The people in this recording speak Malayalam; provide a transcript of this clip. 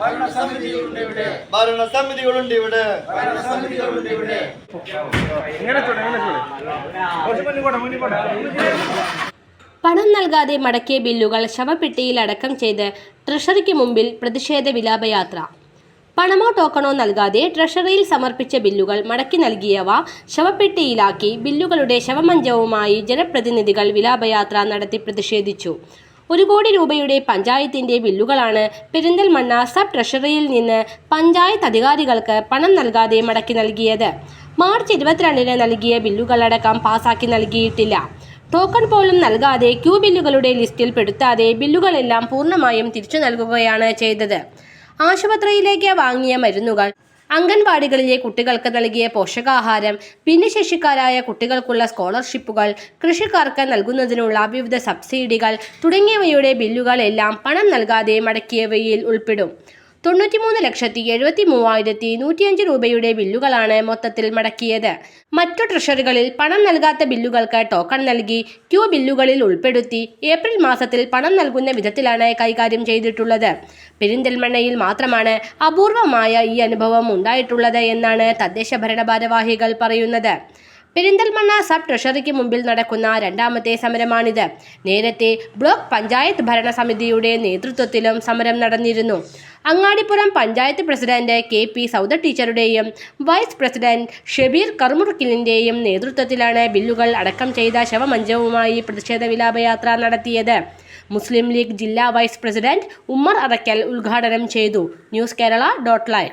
ഭരണസമിതികളുണ്ട് ഇവിടെ. പണം നൽകാതെ മടക്കിയ ബില്ലുകൾ ശവപ്പെട്ടിയിൽ അടക്കം ചെയ്ത് ട്രഷറിക്ക് മുമ്പിൽ പ്രതിഷേധ വിലാപയാത്ര. പണമോ ടോക്കണോ നൽകാതെ ട്രഷറിയിൽ സമർപ്പിച്ച ബില്ലുകൾ മടക്കി നൽകിയവ ശവപ്പെട്ടിയിലാക്കി ബില്ലുകളുടെ ശവമഞ്ചവുമായി ജനപ്രതിനിധികൾ വിലാപയാത്ര നടത്തി പ്രതിഷേധിച്ചു. ഒരു കോടി രൂപയുടെ പഞ്ചായത്തിന്റെ ബില്ലുകളാണ് പെരിന്തൽമണ്ണ സബ് ട്രഷറിയിൽ നിന്ന് പഞ്ചായത്ത് അധികാരികൾക്ക് പണം നൽകാതെ മടക്കി നൽകിയത്. മാർച്ച് ഇരുപത്തിരണ്ടിന് നൽകിയ ബില്ലുകളടക്കം പാസാക്കി നൽകിയിട്ടില്ല. ടോക്കൺ പോലും നൽകാതെ ക്യൂ ബില്ലുകളുടെ ലിസ്റ്റിൽ പെടുത്താതെ ബില്ലുകളെല്ലാം പൂർണമായും തിരിച്ചു നൽകുകയാണ് ചെയ്തത്. ആശുപത്രിയിലേക്ക് വാങ്ങിയ മരുന്നുകൾ അംഗൻവാടികളിലെ കുട്ടികൾക്ക് നൽകിയ പോഷകാഹാരം ഭിന്നശേഷിക്കാരായ കുട്ടികൾക്കുള്ള സ്കോളർഷിപ്പുകൾ കൃഷിക്കാർക്ക് നൽകുന്നതിനുള്ള വിവിധ സബ്സിഡികൾ തുടങ്ങിയവയുടെ ബില്ലുകൾ എല്ലാം പണം നൽകാതെ മടക്കിയവയിൽ ഉൾപ്പെടും. തൊണ്ണൂറ്റിമൂന്ന് ലക്ഷത്തി എഴുപത്തി മൂവായിരത്തി നൂറ്റിയഞ്ച് രൂപയുടെ ബില്ലുകളാണ് മൊത്തത്തിൽ മടക്കിയത്. മറ്റു ട്രഷറികളിൽ പണം നൽകാത്ത ബില്ലുകൾക്ക് ടോക്കൺ നൽകി ക്യൂ ബില്ലുകളിൽ ഉൾപ്പെടുത്തി ഏപ്രിൽ മാസത്തിൽ പണം നൽകുന്ന വിധത്തിലാണ് കൈകാര്യം ചെയ്തിട്ടുള്ളത്. പെരിന്തൽമണ്ണയിൽ മാത്രമാണ് അപൂർവമായ ഈ അനുഭവം ഉണ്ടായിട്ടുള്ളത് എന്നാണ് തദ്ദേശ ഭരണ ഭാരവാഹികൾ പറയുന്നത്. പെരിന്തൽമണ്ണ സബ് ട്രഷറിക്ക് മുമ്പിൽ നടക്കുന്ന രണ്ടാമത്തെ സമരമാണിത്. നേരത്തെ ബ്ലോക്ക് പഞ്ചായത്ത് ഭരണസമിതിയുടെ നേതൃത്വത്തിലും സമരം നടന്നിരുന്നു. Angadippuram panchayat president K P Sauda ടീച്ചറുടെയും vice president Shabeer കർമുറുക്കിലിന്റെയും നേതൃത്വത്തിലാണ് ബില്ലുകൾ അടക്കം ചെയ്ത ശവമഞ്ചവുമായി പ്രതിഷേധ വിലാപയാത്ര നടത്തിയത്. മുസ്ലിം ലീഗ് ജില്ലാ വൈസ് പ്രസിഡന്റ് ഉമ്മർ അറക്കൽ ഉദ്ഘാടനം ചെയ്തു. News Kerala dot live.